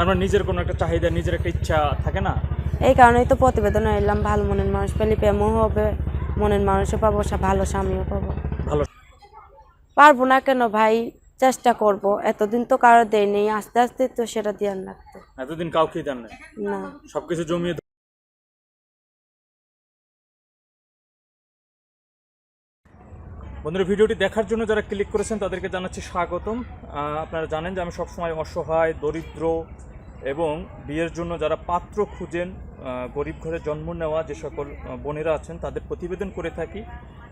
আপনার নিজের কোনো একটা চাহিদা নিজের একটা ইচ্ছা থাকে না? এই কারণেই তো প্রতিবেদন এলাম ভালো মনের মানুষ পেলে প্রেমও হবে মনের মানুষও পাবো ভালো স্বামীও পাবো। ভালো পারব না কেন ভাই? চেষ্টা করব। এতদিন তো কারও নেই আস্তে আস্তে তো সেটা দেওয়ার লাগতো। এতদিন কাউকে দেন না না। সবকিছু জমিয়ে বন্ধুরা ভিডিওটি দেখার জন্য যারা ক্লিক করেছেন তাদেরকে জানাচ্ছি স্বাগতম। আপনারা জানেন যে আমি সবসময় অসহায় দরিদ্র এবং বিয়ের জন্য যারা পাত্র খুঁজেন গরিব ঘরে জন্ম নেওয়া যে সকল বোনেরা আছেন তাদের প্রতিবেদন করে থাকি।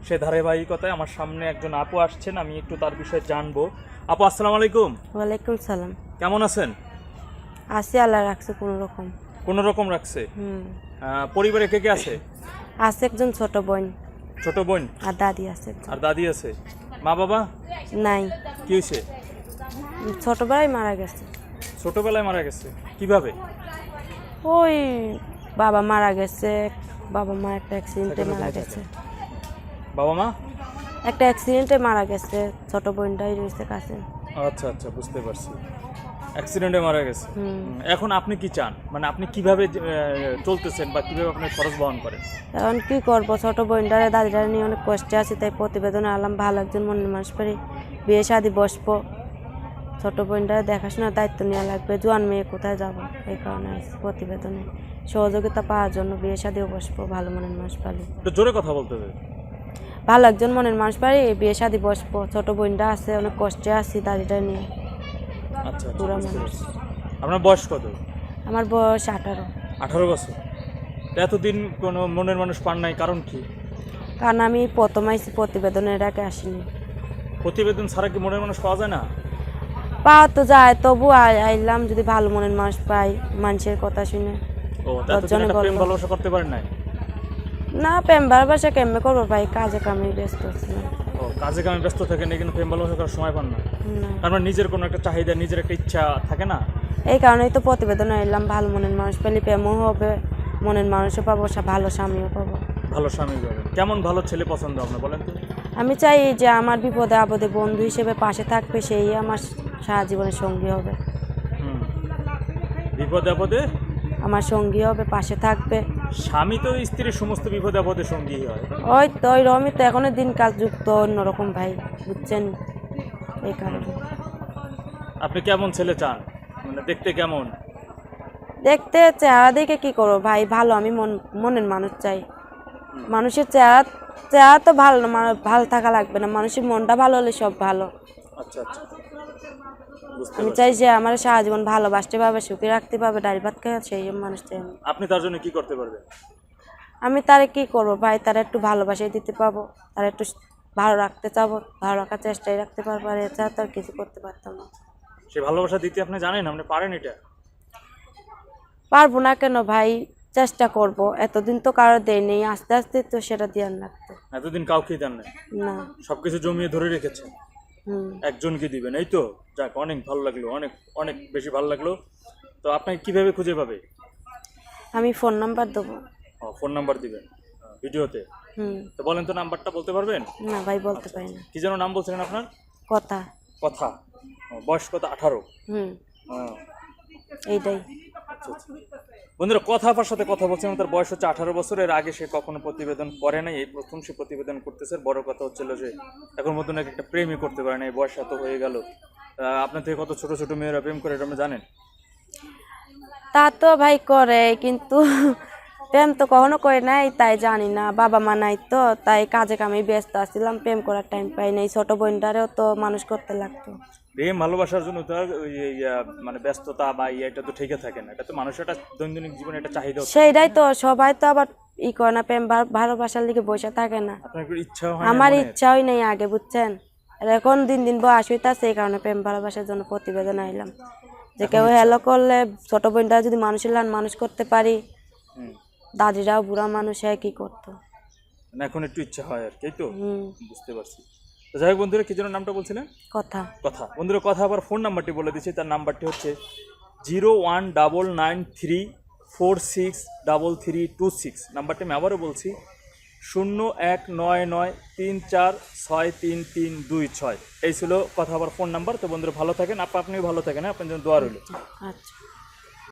সে ধারাবাহিকতায় আমার সামনে একজন আপু আসছেন আমি একটু তার বিষয়ে জানব। আপু আসসালামু আলাইকুম। ওয়ালাইকুম সালাম। কেমন আছেন? আসি আল্লাহ রাখছে কোনো রকম। কোনো রকম রাখছে? হুম। পরিবারে কে কে আছে? আছে একজন ছোট বোন। ছোট বোন? আর দাদি আছে আর দাদি আছে। মা বাবা? নাই। কি হয়েছে ছোটবেলায় মারা গেছে। ছোটবেলায় মারা গেছে। কীভাবে? ওই বাবা মারা গেছে বাবা মা একটা অ্যাক্সিডেন্টে মারা গেছে। বাবা মা? একটা অ্যাক্সিডেন্টে মারা গেছে ছোট বোনটাই রয়েছে কাছে আচ্ছা আচ্ছা বুঝতে পারছি। অ্যাক্সিডেন্টে মারা গেছে। এখন আপনি কি চান? মানে আপনি কীভাবে চলতেছেন বা কীভাবে আপনি খরচ বহন করেন? এখন কি করব? ছোট বোনটারে দাদিটারে নিয়ে অনেক কষ্টে আছি তাই প্রতিবেদনে আলাম ভালো একজন মনের মানুষ পেরে বিয়ে শাদি বসবো। ছোট বোনটারে দেখাশোনার দায়িত্ব নেওয়া লাগবে। জোয়ান মেয়ে কোথায় যাব? এই কারণে প্রতিবেদনে সহযোগিতা পাওয়ার জন্য বিয়ে শাদিও বসবো ভালো মনের মানুষ পালি। জোরে কথা বলতে হবে। ভালো একজন মনের মানুষ পারি বিয়ে শাদি বসবো। ছোট বোনটা আছে অনেক কষ্টে আছি দাদিটা নিয়ে। আচ্ছা আচ্ছা, পুরা মানুষ। আপনার বয়স কত? আমার বয়স আঠারো। আঠারো বছর। এতদিন কোনো মনের মানুষ পান নাই কারণ কি? কারণ আমি প্রথম আইসি প্রতিবেদনের আগে আসিনি। প্রতিবেদন ছাড়া কি মনের মানুষ পাওয়া যায় না? পাওয়া তো যায় তবু আই- আইলাম যদি ভালো মনের মানুষ পাই মানুষের কথা শুনে। ভালোবাসা করতে পারেন নাই? না প্রেম ভালোবাসা কেমনে করব ভাই? কাজে কামে ব্যস্ত ছিলাম ও কাজে কামে ব্যস্ত থাকেন কিন্তু প্রেম ভালোবাসা করার সময় পান না। না। আপনার নিজের কোনো একটা চাহিদা নিজের একটা ইচ্ছা থাকে না? এই কারণেই তো প্রতিবেদন এলাম ভালো মনের মানুষ পেলে প্রেমও হবে মনের মানুষও পাবো ভালো স্বামীও পাবো। ভালো স্বামী পাবেন। কেমন ভালো ছেলে পছন্দ আপনার বলেন তো? আমি চাই যে আমার বিপদে আপদে বন্ধু হিসেবে পাশে থাকবে সেই আমার সারা জীবনের সঙ্গী হবে। বিপদে আপদে? আমার সঙ্গী হবে পাশে থাকবে। স্বামী তো স্ত্রীর সমস্ত বিপদে আপদে সঙ্গী হয়। ওই তো ওই রমি তো এখনও দিনকাল যুক্ত অন্যরকম ভাই বুঝছেন? এই কারণে। আপনি কেমন ছেলে চান? মানে দেখতে কেমন? দেখতে চেহারা দেখে কি করব ভাই? ভালো আমি মন মনের মানুষ চাই। মানুষের চেহারা চেহারা তো ভালো না ভালো থাকা লাগবে না। মানুষের মনটা ভালো হলে সব ভালো। আচ্ছা আচ্ছা। আমি চাই যে আমার সারা জীবন ভালোবাসতে পারবে সুখী রাখতে পারবে ডাল ভাত খেয়ে সেই মানুষ চাই আমি। আপনি তার জন্য কি করতে পারবেন? আমি তারে কি করব ভাই? তারা একটু ভালোবাসাই দিতে পাবো। তারা একটু ভালো রাখতে চাবো ভালো রাখার চেষ্টাই রাখতে পারব। আর এছাড়া তো আর কিছু করতে পারতাম না। সে ভালোবাসা দিতে আপনি জানেন? আপনি পারেন এটা? পারব না কেন ভাই? চেষ্টা করব। এতদিন তো কারও দেয়নি আস্তে আস্তে তো সেটা দেওয়ার লাগতো এতদিন কাউকেই দেন না না। সবকিছু জমিয়ে ধরে রেখেছেন? হুম। একজনকে দিবেন এই তো? যাক অনেক ভালো লাগল অনেক অনেক বেশি ভালো লাগল। তো আপনাকে কীভাবে খুঁজে পাবে? আমি ফোন নাম্বার দেবো। ও, ফোন নাম্বার দিবেন ভিডিওতে? হুম। তো বলেন তো নাম্বারটা বলতে পারবেন? না ভাই বলতে পারি না। কি যেন নাম বলছিলেন আপনার? কথা। কথা। ও, বয়স কত? আঠারো? হুম। এইটাই। আচ্ছা আচ্ছা। বন্ধুরা, কথা আপার সাথে কথা বলছিলাম তার বয়স হচ্ছে আঠারো বছরের আগে সে কখনো প্রতিবেদন করে নাই। এই প্রথম সে প্রতিবেদন করতেছে। বড় কথা হচ্ছিল যে, এখন মতো নাকি একটা প্রেমই করতে পারে না। এই বয়স এত হয়ে গেল। আপনার থেকে কত ছোট ছোট মেয়েরা প্রেম করে এটা জানেন? তা তো ভাই করে, কিন্তু প্রেম তো কখনো করে নাই, তাই জানি না। বাবা মা নাই তো, তাই কাজে কামে ব্যস্ত আসছিলাম প্রেম করার টাইম পাই নাই। ছোট বোনটারেও তো মানুষ করতে লাগতো। প্রেম ভালোবাসার জন্য তো মানে ব্যস্ততা বা ইয়ে এটা তো ঠিকই থাকে না। এটা তো মানুষের একটা দৈনন্দিন জীবনে একটা চাহিদা। সেইটাই তো সবাই তো আবার ই করে না প্রেম ভালোবাসার লিগে বসে থাকে না। হয় আমার? ইচ্ছাই নেই আগে বুঝছেন? এখন দিন দিন বয়স হইতাছে এই কারণে প্রেম ভালোবাসার জন্য প্রতিবেদন আইলাম। যে কেউ হ্যালো করলে ছোট বোনটা যদি মানুষের লান মানুষ করতে পারি। দাদিরাও বুড়া মানুষ হয় কি করতো? মানে এখন একটু ইচ্ছা হয় আর কি তো? বুঝতে পারছি। যাই হোক বন্ধুরা কি যেন নামটা বলছিলেন? কথা। কথা। বন্ধুরা কথা আবার ফোন নাম্বারটি বলে দিচ্ছি তার নাম্বারটি হচ্ছে zero one double nine three four six double three two six নাম্বারটি আমি আবারও বলছি শূন্য এক নয় নয় তিন চার ছয় তিন তিন দুই ছয়। এই ছিল কথা আবার ফোন নাম্বার তো বন্ধুরা ভালো থাকেন। আপা আপনিও ভালো থাকেন হ্যাঁ? আপনার জন্য দোয়া রইল। আচ্ছা।